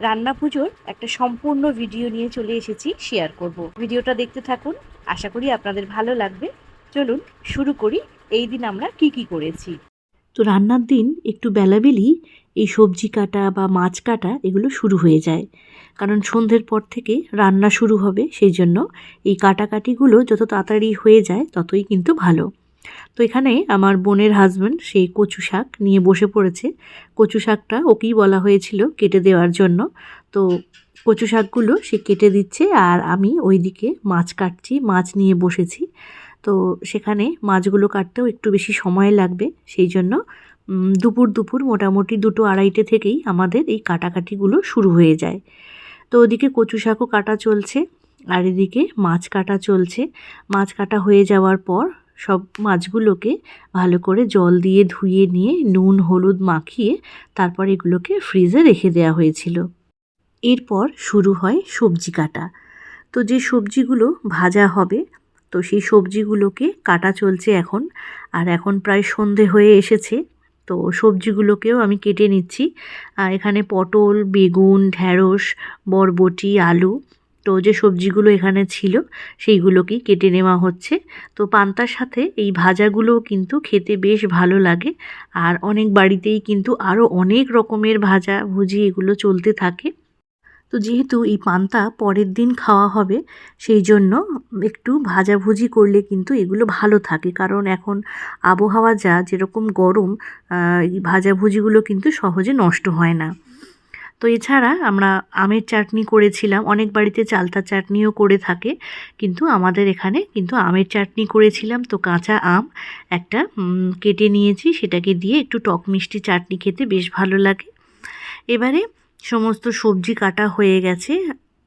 রান্না পুজোর একটা সম্পূর্ণ ভিডিও নিয়ে চলে এসেছি শেয়ার করব। ভিডিওটা দেখতে থাকুন, আশা করি আপনাদের ভালো লাগবে। চলুন, শুরু করি, এই দিন আমরা কি কি করেছি। তো রান্নার দিন একটু বেলাবেলি এই সবজি কাটা বা মাছ কাটা এগুলো শুরু হয়ে যায়। কারণ সন্ধ্যের পর থেকে রান্না শুরু হবে, সেই জন্য এই কাটাকাটিগুলো যত তাড়াতাড়ি হয়ে যায় ততই কিন্তু ভালো। তো এখানে আমার বোনের হাজব্যান্ড সেই কচু শাক নিয়ে বসে পড়েছে। কচু শাকটা ওকেই বলা হয়েছিল কেটে দেওয়ার জন্য। তো কচু শাকগুলো সে কেটে দিচ্ছে আর আমি ওইদিকে মাছ কাটছি, মাছ নিয়ে বসেছি। তো সেখানে মাছগুলো কাটতেও একটু বেশি সময় লাগবে, সেই জন্য দুপুর দুপুর মোটামুটি দুটো আড়াইটে থেকেই আমাদের এই কাটাকাটিগুলো শুরু হয়ে যায়। তো ওদিকে কচু শাকও কাটা চলছে আর এদিকে মাছ কাটা চলছে। মাছ কাটা হয়ে যাওয়ার পর সব মাছগুলোকে ভালো করে জল দিয়ে ধুয়ে নিয়ে, নুন, হলুদ মাখিয়ে তারপর এগুলোকে ফ্রিজে রেখে দেওয়া হয়েছিল। এরপর শুরু হয় সবজি কাটা। তো যে সবজিগুলো ভাজা হবে, তো সেই সবজিগুলোকে কাটা চলছে এখন। আর এখন প্রায় সন্ধে হয়ে এসেছে, তো সবজিগুলোকেও আমি কেটে নিচ্ছি। আর এখানে পটল, বেগুন, ঢ্যাঁড়স, বরবটি, আলু তো যে সবজিগুলো এখানে ছিল সেইগুলোকেই কেটে নেওয়া হচ্ছে। তো পান্তার সাথে এই ভাজাগুলোও কিন্তু খেতে বেশ ভালো লাগে। আর অনেক বাড়িতেই কিন্তু আরও অনেক রকমের ভাজা ভুজি এগুলো চলতে থাকে। তো যেহেতু এই পান্তা পরের দিন খাওয়া হবে, সেই জন্য একটু ভাজাভুজি করলে কিন্তু এগুলো ভালো থাকে। কারণ এখন আবহাওয়া যা, যেরকম গরম এই ভাজাভুজিগুলো কিন্তু সহজে নষ্ট হয় না। তো এছাড়া আমরা আমের চাটনি করেছিলাম। অনেক বাড়িতে চালতা চাটনিও করে থাকে। কিন্তু আমাদের এখানে কিন্তু আমের চাটনি করেছিলাম। তো কাঁচা আম একটা কেটে নিয়েছি। সেটাকে দিয়ে একটু টক মিষ্টি চাটনি খেতে বেশ ভালো লাগে। এবারে সমস্ত সবজি কাটা হয়ে গেছে।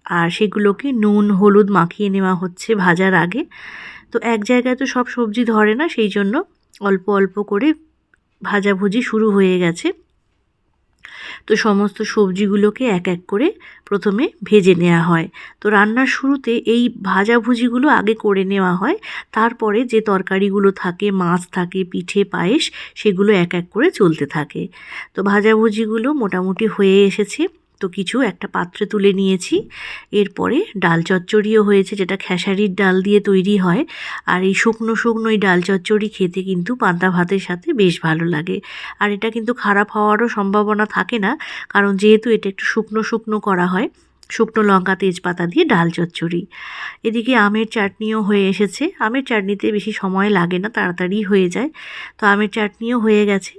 আর সেগুলোকে নুন, হলুদ মাখিয়ে নেওয়া হচ্ছে ভাজার আগে। তো এক জায়গায় তো সব সবজি ধরে না, সেই জন্য অল্প অল্প করে ভাজাভুজি শুরু হয়ে গেছে। তো সমস্ত সবজিগুলোকে এক এক করে প্রথমে ভেজে নেওয়া হয়। তো রান্নার শুরুতে এই ভাজাভুজিগুলো আগে করে নেওয়া হয়। তারপরে যে তরকারিগুলো থাকে, মাছ থাকে, পিঠে, পায়েস, সেগুলো এক এক করে চলতে থাকে। তো ভাজাভুজিগুলো মোটামুটি হয়ে এসেছে। তো কিছু একটা পাত্রে তুলে নিয়েছি। এরপরে ডাল চচ্চড়িও হয়েছে, যেটা খেসারির ডাল দিয়ে তৈরি হয়। আর এই শুকনো শুকনো এই ডাল চচ্চড়ি খেতে কিন্তু পান্তা ভাতের সাথে বেশ ভালো লাগে। আর এটা কিন্তু খারাপ হওয়ারও সম্ভাবনা থাকে না, কারণ যেহেতু এটা একটু শুকনো শুকনো করা হয়, শুকনো লঙ্কা, তেজপাতা দিয়ে ডাল চচ্চড়ি। এদিকে আমের চাটনিও হয়ে এসেছে। আমের চাটনিতে বেশি সময় লাগে না, তাড়াতাড়ি হয়ে যায়। তো আমের চাটনিও হয়ে গেছে।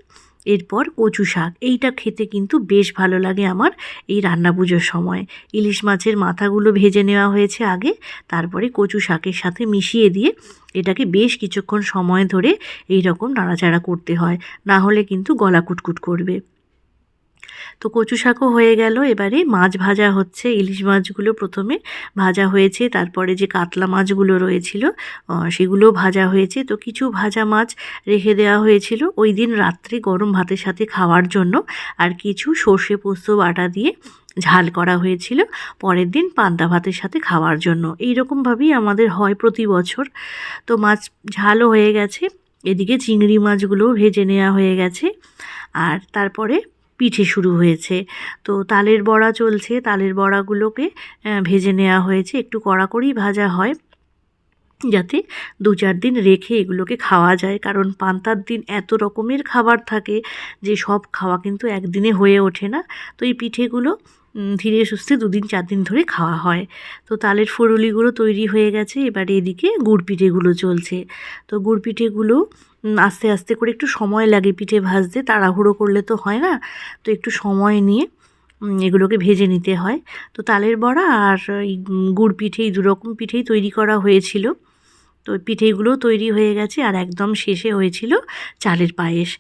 এরপর কচু শাক। এইটা খেতে কিন্তু বেশ ভালো লাগে আমার এই রান্না পুজোর সময়। ইলিশ মাছের মাথাগুলো ভেজে নেওয়া হয়েছে আগে, তারপরে কচু শাকের সাথে মিশিয়ে দিয়ে এটাকে বেশ কিছুক্ষণ সময় ধরে এই রকম নাড়াচাড়া করতে হয়। না হলে কিন্তু গলা কুটকুট করবে। তো কচু শাকও হয়ে গেল। এবারে মাছ ভাজা হচ্ছে। ইলিশ মাছগুলো প্রথমে ভাজা হয়েছে। তারপরে যে কাতলা মাছগুলো রয়েছিল সেগুলো ভাজা হয়েছে। তো কিছু ভাজা মাছ রেখে দেওয়া হয়েছিল। ওই দিন রাত্রে গরম ভাতের সাথে খাওয়ার জন্য আর কিছু সর্ষে পোস্ত বাটা দিয়ে ঝাল করা হয়েছিল পরের দিন পান্তা ভাতের সাথে খাওয়ার জন্য। এই রকমভাবেই আমাদের হয় প্রতি বছর। তো মাছ ঝালও হয়ে গেছে। এদিকে চিংড়ি মাছগুলোও ভেজে নেওয়া হয়ে গেছে। আর তারপরে পিঠে শুরু হয়েছে। তো তালের বড়া চলছে। তালের বড়াগুলোকে ভেজে নেওয়া হয়েছে। একটু কড়া করেই ভাজা হয়। যাতে দু চার দিন রেখে এগুলোকে খাওয়া যায়। কারণ পান্তার দিন এত রকমের খাবার থাকে যে সব খাওয়া কিন্তু একদিনে হয়ে ওঠে না। তো এই পিঠেগুলো ধীরে সুস্থে দুদিন চার দিন ধরে খাওয়া হয়। তো তালের ফুরুলিগুলো তৈরি হয়ে গেছে, এবারে এদিকে গুড় পিঠেগুলো চলছে। তো গুড় পিঠেগুলো আস্তে আস্তে করে একটু সময় লাগে পিঠে ভাজতে, তাড়াহুড়ো করলে তো হয় না? তো একটু সময় নিয়ে এগুলোকে ভেজে নিতে হয়। তো তালের বড়া আর গুড় পিঠে এই দুরকম পিঠেই তৈরি করা হয়েছিল। তো পিঠেগুলোও তৈরি হয়ে গেছে আর একদম শেষে হয়েছিল চালের পায়েস।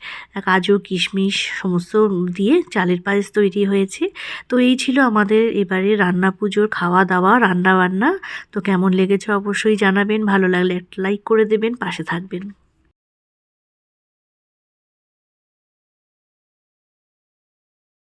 কাজু, কিশমিশ সমস্ত দিয়ে চালের পায়েস তৈরি হয়েছে। তো এই ছিল আমাদের এবারে রান্না পুজোর খাওয়া দাওয়া রান্না বান্না তো কেমন লেগেছে অবশ্যই জানাবেন। ভালো লাগলে একটা লাইক করে দেবেন, পাশে থাকবেন।